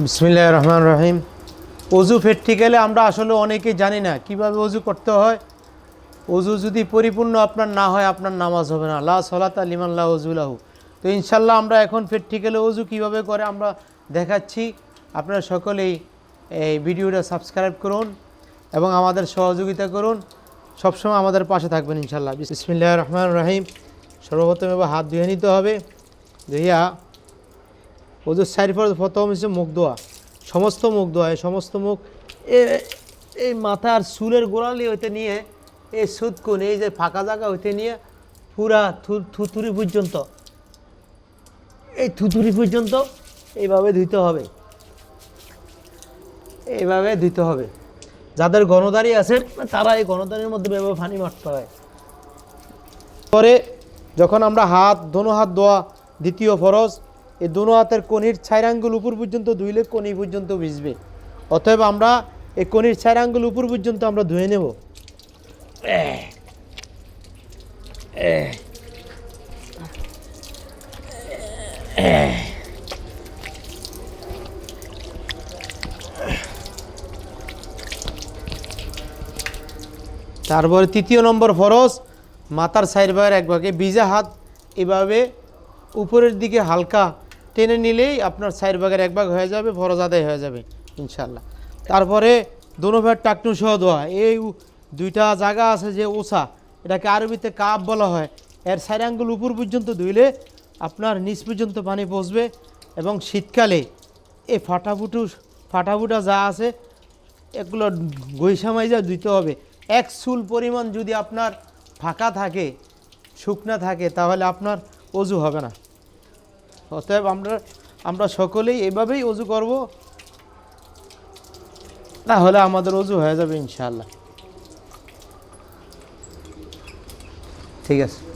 বিসমিল্লাহ রহমান রহিম। অজু ফেটতে গেলে আমরা আসলে অনেকেই জানি না কীভাবে অজু করতে হয়। অজু যদি পরিপূর্ণ আপনার না হয়, আপনার নামাজ হবে না। লা সলাত লিমাল্লাহ অজুলাহু তো ইনশাল্লাহ আমরা এখন ফেটতে গেলে অজু কীভাবে করে আমরা দেখাচ্ছি। আপনারা সকলেই এই ভিডিওটা সাবস্ক্রাইব করুন এবং আমাদের সহযোগিতা করুন। সবসময় আমাদের পাশে থাকবেন ইনশাল্লাহ। বিসমিল্লাহ রহমান রহিম। সর্বপ্রথম এবার হাত ধুয়ে নিতে হবে। ধুইয়া ওদের সাইড পর প্রথম হচ্ছে মুখ ধোয়া। সমস্ত মুখ ধোয়া সমস্ত মুখ এই মাথার চুলের গোড়ালি হইতে নিয়ে এই সুদকুন এই যে ফাঁকা জায়গা হইতে নিয়ে পুরা থুতুরি পর্যন্ত। এই থুতুরি পর্যন্ত এইভাবে ধুইতে হবে। এইভাবে ধুইতে হবে। যাদের গণদারি আছে, তারা এই গণদারির মধ্যে ব্যবহার পানি মারতে হয়। পরে যখন আমরা হাত, দোনো হাত ধোয়া, দ্বিতীয় ফরজ এই দোনো হাতের কনির ছায়ের আঙ্গুল উপর পর্যন্ত ধুইলে কনি পর্যন্ত ভিজবে। অতএব আমরা এই কনির ছায়ের আঙ্গুল উপর পর্যন্ত আমরা ধুয়ে নেব। তারপরে তৃতীয় নম্বর ফরজ, মাথার সাইড ভাগের এক ভাগে ভিজা হাত, এভাবে উপরের দিকে হালকা টেনে নিলেই আপনার সাইড ভাগের এক ভাগ হয়ে যাবে, ফরজ আদায় হয়ে যাবে ইনশাল্লাহ তারপরে দোনো ভাগ টাকনু সহ দেওয়া এই দুইটা জায়গা আছে যে ওষা এটাকে আরবিতে কাপ বলা হয়। এর সাইড আঙ্গুল উপর পর্যন্ত ধুইলে আপনার নিচ পর্যন্ত পানি পচবে এবং শীতকালে এই ফাটাফুটু, ফাটাফুটা যা আছে, এগুলো গৈসা মাইজা দিতে হবে। এক চুল পরিমাণ যদি আপনার ফাঁকা থাকে, শুকনা থাকে, তাহলে আপনার অজু হবে না। অতএব আমরা আমরা সকলেই এভাবেই অজু করব। না হলে আমাদের অজু হয়ে যাবে ইনশাল্লাহ ঠিক আছে।